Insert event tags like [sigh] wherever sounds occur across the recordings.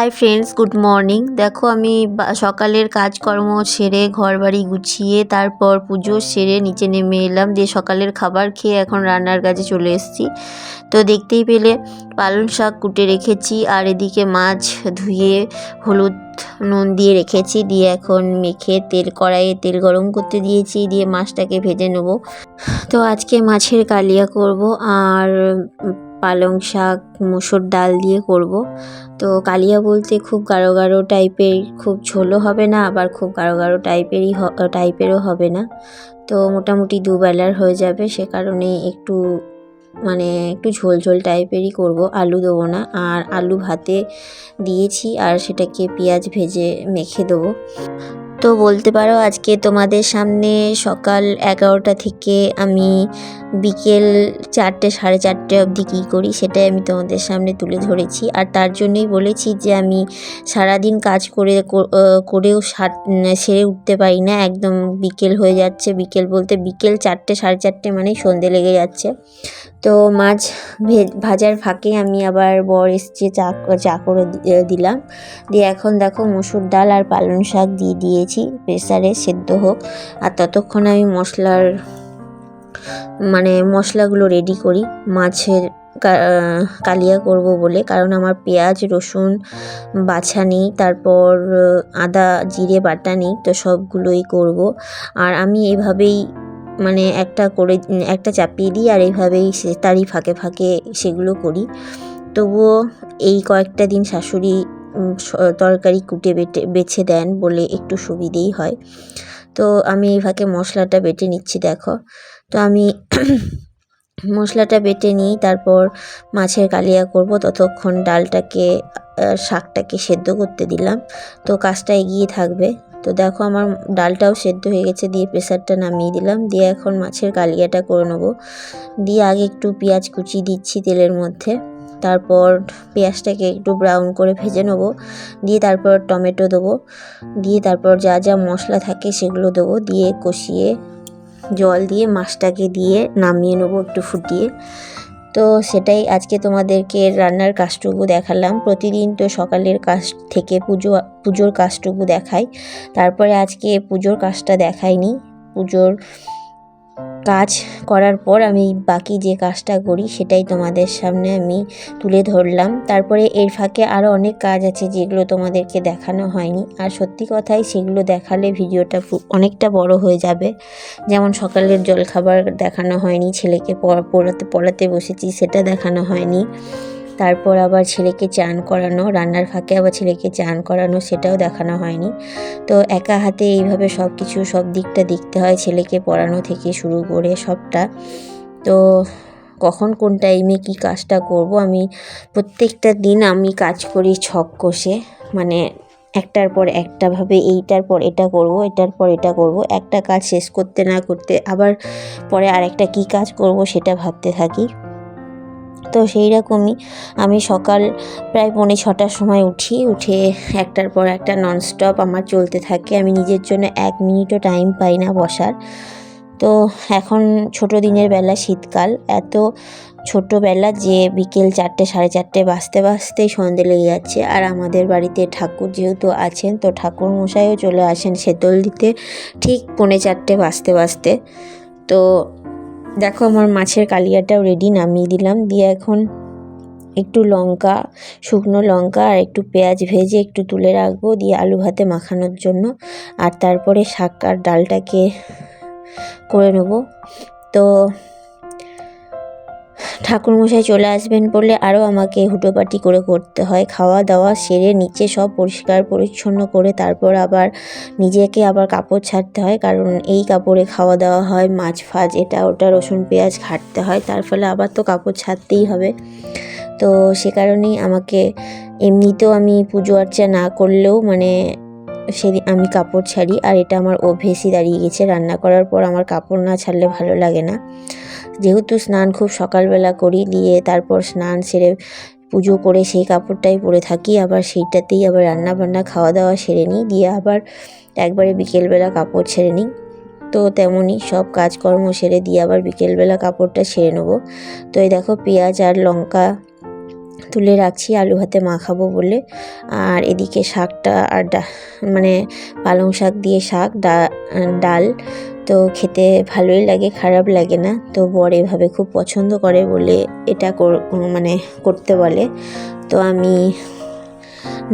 Hi friends good morning দেখো, আমি সকালের কাজকর্ম সেরে ঘর বাড়ি গুছিয়ে তারপর পুজো সেরে নিচে নেমে এলাম। দিয়ে সকালের খাবার খেয়ে এখন রান্নার কাজে চলে এসেছি। তো দেখতেই পেলে, পালং শাক কুটে রেখেছি আর এদিকে মাছ ধুয়ে হলুদ নুন দিয়ে রেখেছি। দিয়ে এখন মেখে তেল, কড়াইয়ে তেল গরম করতে দিয়েছি। দিয়ে মাছটাকে ভেজে নেব। তো আজকে মাছের কালিয়া করব। আর পালং শাক, মুসুর ডাল দিয়ে করব। তো কালিয়া বলতে খুব গাঢ় গাঢ় টাইপের, খুব ঝোলও হবে না, আবার খুব গাঢ় গাঢ় টাইপেরই টাইপেরও হবে না। তো মোটামুটি দুবেলার হয়ে যাবে, সে কারণে একটু মানে একটু ঝোল ঝোল টাইপেরই করব। আলু দেবো না, আর আলু ভাতে দিয়েছি, আর সেটাকে পেঁয়াজ ভেজে মেখে দেবো। তো বলতে পারো আজকে তোমাদের সামনে সকাল এগারোটা থেকে আমি বিকেল চারটে, সাড়ে চারটে অবধি কী করি সেটাই আমি তোমাদের সামনে তুলে ধরেছি। আর তার জন্যই বলেছি যে আমি সারাদিন কাজ করে করেও সার- উঠতে পারি না। একদম বিকেল হয়ে যাচ্ছে। বিকেল বলতে বিকেল চারটে, সাড়ে চারটে মানেই সন্ধে লেগে যাচ্ছে। তো মাছ ভাজার ফাঁকে আমি আবার বর এসছে চা চা করে দিলাম। দিয়ে এখন দেখো মসুর ডাল আর পালং শাক দিয়ে দিয়েছি। প্রেসারে সেদ্ধ হোক। আর ততক্ষণ আমি মশলার মানে মশলাগুলো রেডি করি। মাছের কালিয়া করব বলে। কারণ আমার পেঁয়াজ, রসুন, বাছা নেই। তারপর আদা, জিরে, বাটা নেই। তো সবগুলোই করব। আর আমি এভাবেই মানে একটা করে, একটা চাপিয়ে দিই আর এইভাবেই সে, তারই ফাঁকে ফাঁকে সেগুলো করি। তবুও এই কয়েকটা দিন শাশুড়ি তরকারি কুটে বেটে, বেছে দেন বলে একটু সুবিধেই হয়। তো আমি এই ফাঁকে মশলাটা বেটে নিচ্ছি, দেখো। তো আমি [clears throat] মশলাটা বেটে নিই, তারপর মাছের কালিয়া করব। ততক্ষণ ডালটাকে শাকটাকে সেদ্ধ করতে দিলাম। তো কাজটা এগিয়ে থাকবে। তো দেখো আমার ডালটাও সেদ্ধ হয়ে গেছে, দিয়ে প্রেসারটা নামিয়ে দিলাম। দিয়ে এখন মাছের কালিয়াটা করে নেব। দিয়ে আগে একটু পেঁয়াজ কুচি দিচ্ছি তেলের মধ্যে। তারপর পেঁয়াজটাকে একটু ব্রাউন করে ভেজে নেব। দিয়ে তারপর টমেটো দেবো। দিয়ে তারপর যা যা মশলা থাকে সেগুলো দেবো। দিয়ে কষিয়ে জল দিয়ে মাছটাকে দিয়ে নামিয়ে নেব একটু ফুটিয়ে। তো সেটাই আজকে তোমাদেরকে রান্নার কাজটুকু দেখালাম। প্রতিদিন তো সকালের কাজ থেকে পুজো, পুজোর কাজটুকু দেখাই। তারপরে আজকে পুজোর কাজটা দেখাইনি। পুজোর কাজ করার পর আমি বাকি যে কাজটা করি সেটাই তোমাদের সামনে আমি তুলে ধরলাম। তারপরে এর ফাঁকে আরও অনেক কাজ আছে যেগুলো তোমাদেরকে দেখানো হয়নি। আর সত্যি কথাই সেগুলো দেখালে ভিডিওটা অনেকটা বড় হয়ে যাবে। যেমন সকালের জলখাবার দেখানো হয়নি, ছেলেকে পড়াতে পড়াতে বসেছি, সেটা দেখানো হয়নি। তারপর আবার ছেলেকে চান করানো, রান্নার ফাঁকে আবার ছেলেকে চান করানো, সেটাও দেখানো হয়নি। তো একা হাতে এইভাবে সব কিছু সব দিকটা দেখতে হয় ছেলেকে পড়ানো থেকে শুরু করে সবটা। তো কখন কোন টাইমে কি কাজটা করব, আমি প্রত্যেকটা দিন আমি কাজ করি ছক কষে। মানে একটার পর একটা ভাবে এইটার পর এটা করব, এটার পর এটা করব, একটা কাজ শেষ করতে না করতে আবার পরে আরেকটা কি কাজ করব সেটা ভাবতে থাকি। তো সেই রকমই আমি সকাল প্রায় পৌনে ছটার সময় উঠি, উঠে একটার পর একটা ননস্টপ আমার চলতে থাকে। আমি নিজের জন্য এক মিনিটও টাইম পাই না বসার। তো এখন ছোট দিনের বেলা শীতকাল, এত ছোটোবেলা যে বিকেল চারটে, সাড়ে চারটে বাজতে বাজতেই সন্ধে লেগে যাচ্ছে। আর আমাদের বাড়িতে ঠাকুর যেহেতু আছেন, তো ঠাকুর মশাইও চলে আসেন সেতল দিতে, ঠিক পৌনে চারটে বাজতে বাজতে। তো দেখো, আমার মাছের কালিয়াটাও রেডি নামিয়ে দিলাম। দিয়ে এখন একটু লঙ্কা, শুকনো লঙ্কা আর একটু পেঁয়াজ ভেজে একটু তুলে রাখব। দিয়ে আলু ভাতে মাখানোর জন্য। আর তারপরে শাক আর ডালটাকে করে নেব। তো ঠাকুরমশাই চলে আসবেন বলে আরও আমাকে হুটোপাটি করে করতে হয়। খাওয়া দাওয়া সেরে নিচে সব পরিষ্কার পরিচ্ছন্ন করে তারপর আবার নিজেকে আবার কাপড় ছাড়তে হয়। কারণ এই কাপড়ে খাওয়া দাওয়া হয়, মাছ ফাজ, এটা, ওটা, রসুন, পেঁয়াজ ঘাটতে হয়। তার ফলে আবার তো কাপড় ছাড়তেই হবে। তো সে কারণেই আমাকে এমনিতেও আমি পুজো আর্চা না করলেও মানে সেদিন আমি কাপড় ছাড়ি আর এটা আমার অভ্যেসই দাঁড়িয়ে গেছে। রান্না করার পর আমার কাপড় না ছাড়লে ভালো লাগে না। যেহেতু স্নান খুব সকালবেলা করি, দিয়ে তারপর স্নান সেরে পুজো করে সেই কাপড়টাই পরে থাকি, আবার সেইটাতেই আবার রান্না বান্না খাওয়া দাওয়া সেরে নিই, দিয়ে আবার একবারে বিকেলবেলা কাপড় ছেড়ে নিই। তো তেমনই সব কাজকর্ম সেরে দিয়ে আবার বিকেলবেলা কাপড়টা সেরে নেব। তো এই দেখো পেঁয়াজ আর লঙ্কা তুলে রাখছি, আলু ভাতে মাখাবো বলে। আর এদিকে শাকটা আর মানে পালং শাক দিয়ে শাক ডাল। তো খেতে ভালোই লাগে, খারাপ লাগে না। তো বর এভাবে খুব পছন্দ করে বলে এটা মানে করতে বলে। তো আমি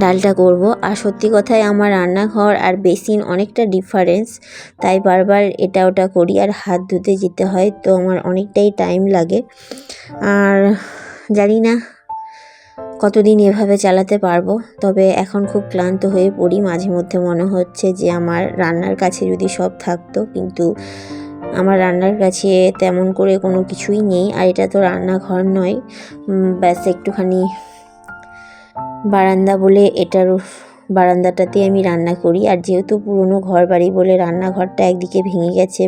ডালটা করব। আর সত্যি কথায় আমার রান্নাঘর আর বেসিন অনেকটা ডিফারেন্স তাই বারবার এটা ওটা করি আর হাত ধুতে যেতে হয়। তো আমার অনেকটাই টাইম লাগে। আর জানি না কতদিন এভাবে চালাতে পারব? তবে এখন খুব ক্লান্ত হয়ে পড়ি। মাঝে মধ্যে মনে হচ্ছে যে আমার রান্নার কাছে যদি সব থাকতো, কিন্তু আমার রান্নার কাছে তেমন করে কোনো কিছুই নেই। আর এটা তো রান্নাঘর নয়। ব্যাস একটুখানি বারান্দা বলে এটার বারান্দাটাতে আমি রান্না করি। আর যেহেতু পুরনো ঘর বাড়ি বলে রান্নাঘরটা একদিকে ভেঙে গেছে,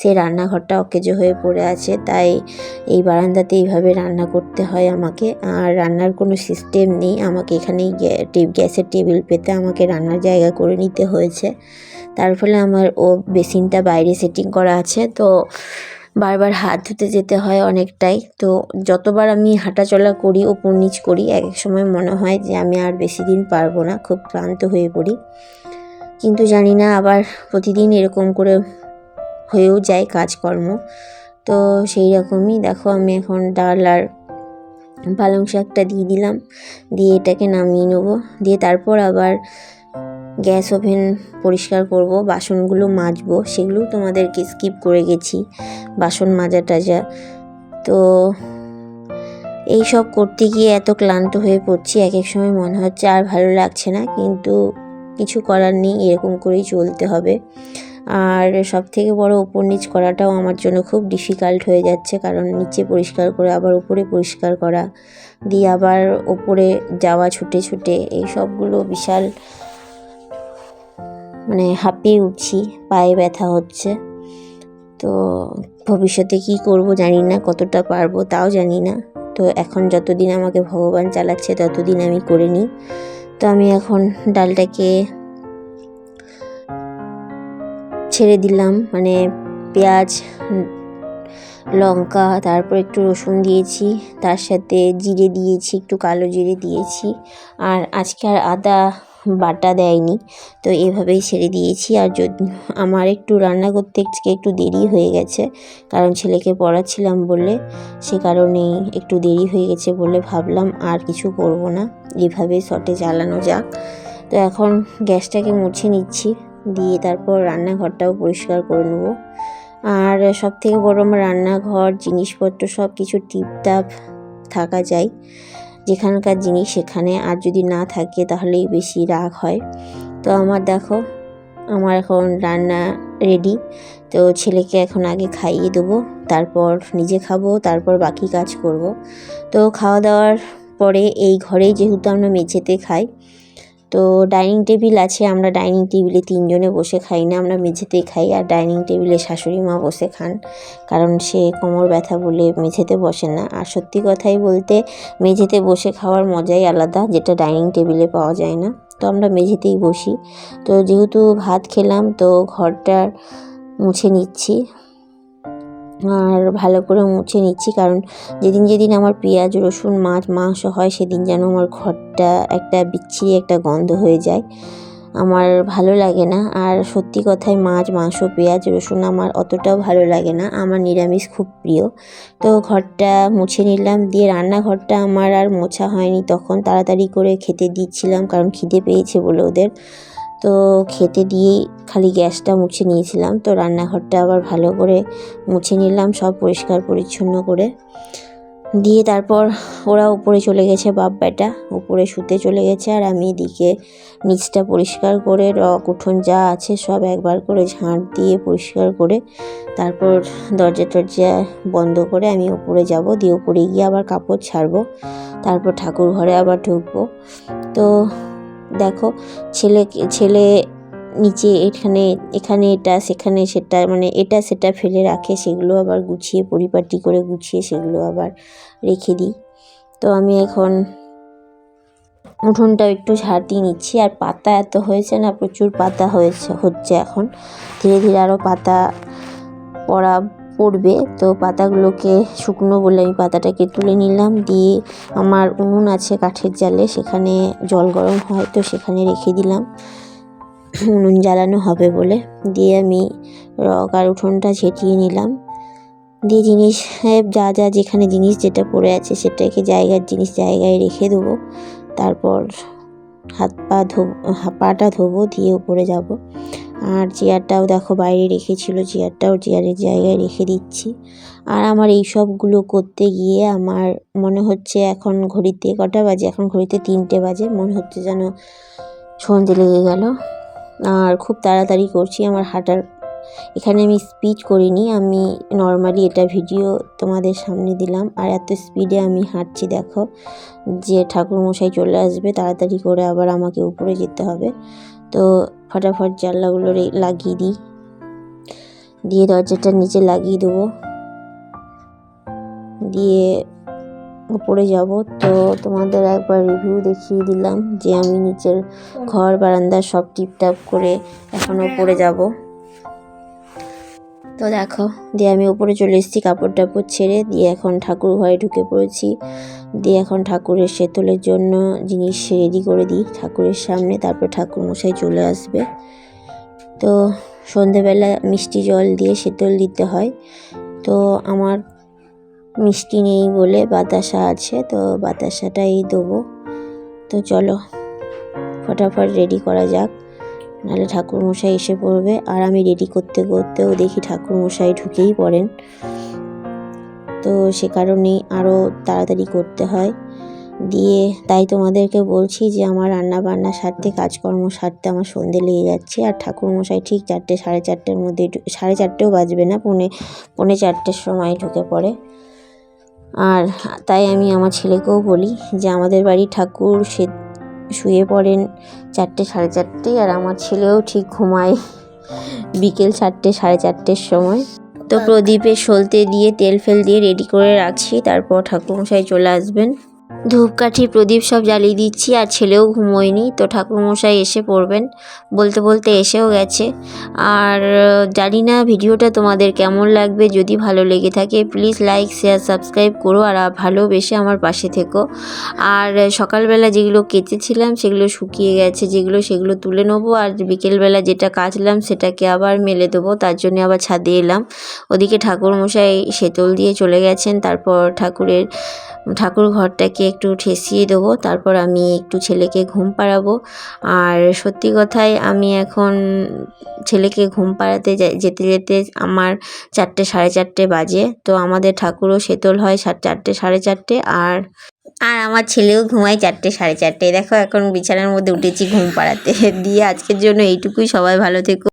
সেই রান্নাঘরটা অকেজো হয়ে পড়ে আছে। তাই এই বারান্দাতে এইভাবে রান্না করতে হয় আমাকে। আর রান্নার কোনো সিস্টেম নেই। আমাকে এখানেই এখানে গ্যাসের টেবিল পেতে আমাকে রান্নার জায়গা করে নিতে হয়েছে। তার ফলে আমার ও বেসিনটা বাইরে সেটিং করা আছে। তো বারবার হাত ধুতে যেতে হয় অনেকটাই। তো যতবার আমি হাঁটাচলা করি, ওপর নিচ করি এক এক সময় মনে হয় যে আমি আর বেশি দিন পারব না, খুব ক্লান্ত হয়ে পড়ি। কিন্তু জানি না, আবার প্রতিদিন এরকম করে হয়েও যায় কাজকর্ম। তো সেই রকমই, দেখো আমি এখন ডাল আর পালং শাকটা দিয়ে দিলাম, দিয়ে এটাকে নামিয়ে নেব। দিয়ে তারপর আবার গ্যাস ওভেন পরিষ্কার করব, বাসনগুলো মাজবো সেগুলোও তোমাদেরকে স্কিপ করে গেছি, বাসন মাজা টাজা। তো এই সব করতে গিয়ে এত ক্লান্ত হয়ে পড়ছি এক এক সময় মনে হচ্ছে আর ভালো লাগছে না, কিন্তু কিছু করার নেই, এরকম করেই চলতে হবে। আর সব থেকে বড় ওপর নিচ করাটাও আমার জন্য খুব ডিফিকাল্ট হয়ে যাচ্ছে, কারণ নিচে পরিষ্কার করে, আবার উপরে পরিষ্কার করা, দিয়ে আবার ওপরে যাওয়া, ছুটে ছুটে, এই সবগুলো বিশাল মানে হাঁপিয়ে উঠছি, পায়ে ব্যথা হচ্ছে। তো ভবিষ্যতে কি করব জানি না, কতটা পারব তাও জানি না। তো এখন যতদিন আমাকে ভগবান চালাচ্ছে ততদিন আমি করে নিই। তো আমি এখন ডালটাকে ছেড়ে দিলাম মানে পেঁয়াজ, লঙ্কা, তারপর একটু রসুন দিয়েছি, তার সাথে জিরে দিয়েছি, একটু কালো জিরে দিয়েছি। আর আজকে আর আদা বাটা দেয়নি। তো এভাবেই ছেড়ে দিয়েছি। আর যদি, আমার একটু রান্না করতে একটু দেরি হয়ে গেছে। কারণ ছেলেকে পড়াচ্ছিলাম বলে সে কারণেই একটু দেরি হয়ে গেছে বলে ভাবলাম আর কিছু করব না। এভাবেই শটে চালানো যাক। তো এখন গ্যাসটাকে মুছে নিচ্ছি। দিয়ে তারপর রান্নাঘরটাও পরিষ্কার করে নেব। আর সব থেকে বড় আমার রান্নাঘর, জিনিসপত্র সব কিছু টিপটাপ থাকা যায়। যেখানকার জিনিস সেখানে আর যদি না থাকে তাহলেই বেশি রাগ হয়। তো আমার দেখো, আমার এখন রান্না রেডি তো ছেলেকে এখন আগে খাইয়ে দেবো, তারপর নিজে খাব, তারপর বাকি কাজ করব। তো খাওয়া দাওয়ার পরে এই ঘরেই যেহেতু আমরা মেঝেতে খাই তো ডাইনিং টেবিল আছে, আমরা ডাইনিং টেবিলে তিনজনে বসে খাই না, আমরা মেঝেতেই খাই। আর ডাইনিং টেবিলে শাশুড়ি মা বসে খান, কারণ সে কোমর ব্যথা বলে মেঝেতে বসে না। আর সত্যি কথাই বলতে, মেঝেতে বসে খাওয়ার মজাই আলাদা, যেটা ডাইনিং টেবিলে পাওয়া যায় না। তো আমরা মেঝেতেই বসি। তো যেহেতু ভাত খেলাম, তো ঘরটার মুছে নিচ্ছি। আর ভালো করে মুছে নিচ্ছি। কারণ যেদিন যেদিন আমার পেঁয়াজ, রসুন, মাছ, মাংস হয়, সেদিন যেন আমার ঘরটা একটা বিচ্ছিরি একটা গন্ধ হয়ে যায়। আমার ভালো লাগে না। আর সত্যি কথায় মাছ, মাংস, পেঁয়াজ, রসুন আমার অতটাও ভালো লাগে না। আমার নিরামিষ খুব প্রিয়। তো ঘরটা মুছে নিলাম। দিয়ে রান্নাঘরটা আমার আর মোছা হয়নি। তখন তাড়াতাড়ি করে খেতে দিচ্ছিলাম, কারণ খিদে পেয়েছে বলে ওদের। তো খেতে দিয়েই খালি গ্যাসটা মুছে নিয়েছিলাম। তো রান্নাঘরটা আবার ভালো করে মুছে নিলাম, সব পরিষ্কার পরিচ্ছন্ন করে। দিয়ে তারপর ওরা উপরে চলে গেছে বাপ বেটা উপরে শুতে চলে গেছে। আর আমি এদিকে নিচটা পরিষ্কার করে, রক উঠোন যা আছে সব একবার করে ঝাঁট দিয়ে পরিষ্কার করে, তারপর দরজা টরজা বন্ধ করে আমি উপরে যাব। দিয়ে উপরে গিয়ে আবার কাপড় ছাড়বো, তারপর ঠাকুর ঘরে আবার ঢুকবো। তো দেখো, ছেলে ছেলে নিচে এখানে এখানে এটা, সেখানে সেটা মানে এটা সেটা ফেলে রাখে, সেগুলো আবার গুছিয়ে, পরিপাটি করে গুছিয়ে সেগুলো আবার রেখে দিই। তো আমি এখন উঠোনটাও একটু ঝাড় দিয়ে নিচ্ছি, আর পাতা এত হয়েছে না, প্রচুর পাতা হয়েছে, হচ্ছে এখন। ধীরে ধীরে আরও পাতা পড়া পড়বে। তো পাতাগুলোকে শুকনো বলে আমি পাতাটাকে তুলে নিলাম। দিয়ে আমার উনুন আছে কাঠের জালে, সেখানে জল গরম হয় তো সেখানে রেখে দিলাম। উনুন জ্বালানো হবে বলে। দিয়ে আমি রক আর উঠোনটা ঝেঁটিয়ে নিলাম। দিয়ে জিনিস যা যা, যেখানে জিনিস যেটা পড়ে আছে সেটাকে জায়গার জিনিস জায়গায় রেখে দেবো। তারপর হাত পা হা- পাটা ধোবো, দিয়ে উপরে যাব। আর চেয়ারটাও দেখো বাইরে রেখেছিল, চেয়ারটাও চেয়ারের জায়গায় রেখে দিচ্ছি। আর আমার এই সবগুলো করতে গিয়ে আমার মনে হচ্ছে এখন ঘড়িতে কটা বাজে? এখন ঘড়িতে তিনটে বাজে। মনে হচ্ছে যেন সন্ধে লেগে গেল। আর খুব তাড়াতাড়ি করছি আমার হাঁটার। এখানে আমি স্পিচ করিনি, আমি নর্মালি এটা ভিডিও তোমাদের সামনে দিলাম। আর এত স্পিডে আমি হাঁটছি, দেখো যে ঠাকুরমশাই চলে আসবে, তাড়াতাড়ি করে আবার আমাকে উপরে যেতে হবে। তো ফটাফট জানলাগুলো লাগিয়ে দিই। দিয়ে দরজাটার নিচে লাগিয়ে দেবো। দিয়ে উপরে যাব। তো তোমাদের একবার রিভিউ দেখিয়ে দিলাম যে আমি নিচের ঘর বারান্দা সব টিপটাপ করে এখন উপরে যাব। তো দেখো, দিয়ে আমি উপরে চলে এসেছি কাপড় টাপড় ছেড়ে, দিয়ে এখন ঠাকুর ঘরে ঢুকে পড়েছি। দিয়ে এখন ঠাকুরের সেতলের জন্য জিনিস রেডি করে দিই ঠাকুরের সামনে, তারপর ঠাকুর মশাই চলে আসবে। তো সন্ধেবেলা মিষ্টি জল দিয়ে সেতল দিতে হয়। তো আমার মিষ্টি নেই বলে বাতাসা আছে, তো বাতাসাটাই দেবো। তো চলো, ফটাফট রেডি করা যাক। নাহলে ঠাকুরমশাই এসে পড়বে। আর আমি রেডি করতে করতেও দেখি ঠাকুরমশাই ঢুকেই পড়েন। তো সে কারণেই আরও তাড়াতাড়ি করতে হয়। দিয়ে তাই তোমাদেরকে বলছি যে আমার রান্না বান্না সারতে, কাজকর্ম সারতে আমার সন্ধে লেগে যাচ্ছে। আর ঠাকুরমশাই ঠিক চারটে, সাড়ে চারটের মধ্যে সাড়ে চারটেও বাজবে না, পৌনে পৌনে চারটের সময় ঢুকে পড়ে। আর তাই আমি আমার ছেলেকেও বলি যে আমাদের বাড়ি ঠাকুর সে শুয়ে পড়েন চারটে সাড়ে চারটে আর আমার ছেলেও ঠিক ঘুমায় বিকেল চারটে সাড়ে চারটের সময়। তো প্রদীপে সলতে দিয়ে তেল ফেল দিয়ে রেডি করে রাখছি, তারপর ঠাকুরমশাই চলে আসবেন। ধূপকাঠি প্রদীপ সব জ্বালিয়ে দিচ্ছি আর ছেলেও ঘুমোয়নি। তো ঠাকুরমশাই এসে পড়বেন। বলতে বলতে এসেও গেছে। আর জানি না ভিডিওটা তোমাদের কেমন লাগবে। যদি ভালো লেগে থাকে প্লিজ লাইক শেয়ার সাবস্ক্রাইব করো আর ভালোবেসে আমার পাশে থেকো। আর সকালবেলা যেগুলো কেচেছিলাম, সেগুলো শুকিয়ে গেছে। যেগুলো সেগুলো তুলে নেব আর বিকেলবেলা যেটা কাচলাম, সেটাকে আবার মেলে দেবো। তার জন্য আবার ছাদে এলাম। ওদিকে ঠাকুরমশাই সেতল দিয়ে চলে গেছেন। তারপর ঠাকুরের ঠাকুর ঘরটাকে একটু ঠেসিয়ে দেবো, তারপর আমি একটু ছেলেকে ঘুম পাড়াবো। আর সত্যি কথাই আমি এখন ছেলেকে ঘুম পাড়াতে যেতে যেতে আমার চারটে সাড়ে চারটে বাজে। তো আমাদের ঠাকুরও সেতল হয় চারটে সাড়ে চারটে আর আর আমার ছেলেও ঘুমায় চারটে সাড়ে চারটে। দেখো এখন বিছানার মধ্যে উঠেছি ঘুম পাড়াতে। [laughs] দিয়ে আজকের জন্য এইটুকুই। সবাই ভালো থেকো।